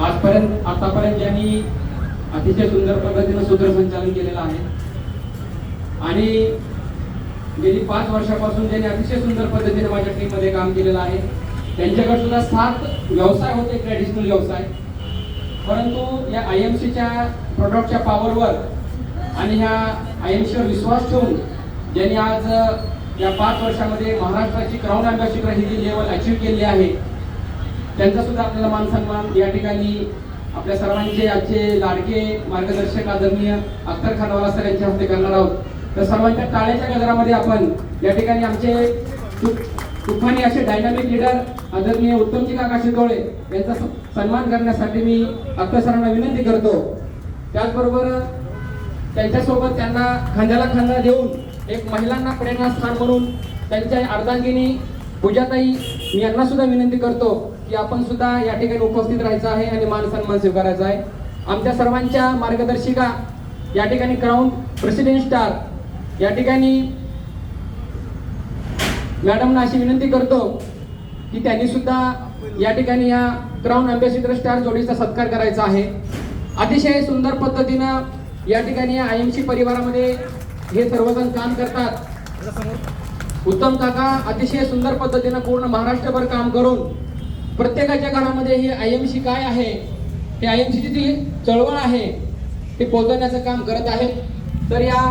आजपर्यंत आतापर्यंत ज्यांनी अतिशय सुंदर पद्धतीनं सूत्रसंचालन केलेलं आहे. आणि गेली पाच वर्षापासून ज्यांनी अतिशय सुंदर पद्धतीने माझ्या टीममध्ये काम केलेलं आहे त्यांच्याकडे सुद्धा सात व्यवसाय होते ट्रॅडिशनल व्यवसाय. परंतु या आय एम सीच्या प्रॉडक्टच्या पॉवरवर आणि ह्या आय एम सीवर विश्वास ठेवून ज्यांनी आज या पाच वर्षामध्ये महाराष्ट्राची क्राऊन अँबॅसिडर ही जी लेवल अचीव केली आहे त्यांचा सुद्धा आपल्याला मान सन्मान. या ठिकाणी आपल्या सर्वांचे आजचे लाडके मार्गदर्शक आदरणीय अख्तर खानवाला सर यांच्या हस्ते करणार आहोत. तर सर्वांच्या टाळ्याच्या गजरामध्ये आपण या ठिकाणी आमचे तु- तुफानी असे डायनामिक लीडर आदरणीय उत्तमजी काका शिंदोळे यांचा सन्मान करण्यासाठी मी अख्तर सरांना विनंती करतो. त्याचबरोबर त्यांच्यासोबत त्यांना खांद्याला खांदा देऊन एक महिलांना प्रेरणास्थान म्हणून त्यांच्या अर्धांगिनी पूजाताई मी यांना सुद्धा विनंती करतो. की आपण सुद्धा या ठिकाणी उपस्थित राहायचं आहे आणि मान सन्मान स्वीकारायचा आहे. आमच्या सर्वांच्या मार्गदर्शिका या ठिकाणी क्राऊन प्रेसिडेंट स्टार या ठिकाणी मॅडमना अशी विनंती करतो की त्यांनी सुद्धा या ठिकाणी या क्राऊन अँबॅसिडर स्टार जोडीचा सत्कार करायचा आहे. अतिशय सुंदर पद्धतीनं या ठिकाणी आय एम सी परिवारामध्ये हे सर्वजण काम करतात. उत्तम काका अतिशय सुंदर पद्धतीनं पूर्ण महाराष्ट्रभर काम करून प्रत्येकाच्या घरामध्ये ही आय एम सी काय आहे? हे आय एम सीची जी चळवळ आहे ते पोहोचवण्याचं काम करत आहेत. तर या